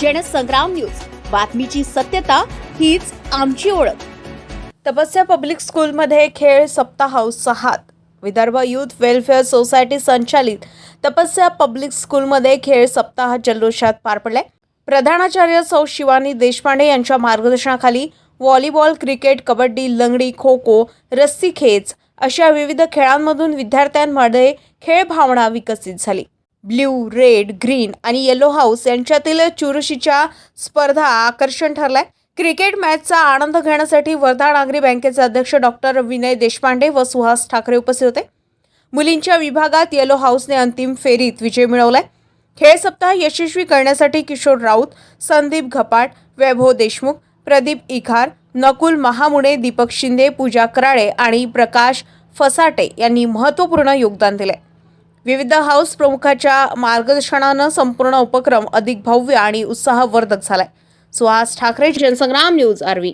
Jansangram news. बातमीची सत्यता हीच आमची ओळख. तपस्या पब्लिक स्कूलमध्ये खेळ सप्ताह उत्साहात. विदर्भ युथ वेलफेअर सोसायटी संचालित तपस्या पब्लिक स्कूलमध्ये खेळ सप्ताह जल्लोषात पार पडलाय प्रधानाचार्य सौ शिवानी देशपांडे यांच्या मार्गदर्शनाखाली व्हॉलीबॉल क्रिकेट कबड्डी लंगडी खो खो रस्सी खेच अशा विविध खेळांमधून विद्यार्थ्यांमध्ये खेळ भावना विकसित झाली. ब्ल्यू रेड ग्रीन आणि येलो हाऊस यांच्यातील चुरशीच्या स्पर्धा आकर्षण ठरलाय. क्रिकेट मॅचचा आनंद घेण्यासाठी वर्धा नागरी बँकेचे अध्यक्ष डॉक्टर विनय देशपांडे व सुहास ठाकरे उपस्थित होते. मुलींच्या विभागात येलो हाऊसने अंतिम फेरीत विजय मिळवलाय. खेळ सप्ताह यशस्वी करण्यासाठी किशोर राऊत संदीप घपाट वैभव देशमुख प्रदीप इखार नकुल महामुणे दीपक शिंदे पूजा कराळे आणि प्रकाश फसाटे यांनी महत्त्वपूर्ण योगदान दिले विविध हाऊस प्रमुखाच्या मार्गदर्शनानं संपूर्ण उपक्रम अधिक भव्य आणि उत्साहवर्धक झालाय. Suhas Thackeray Jansangram news RV.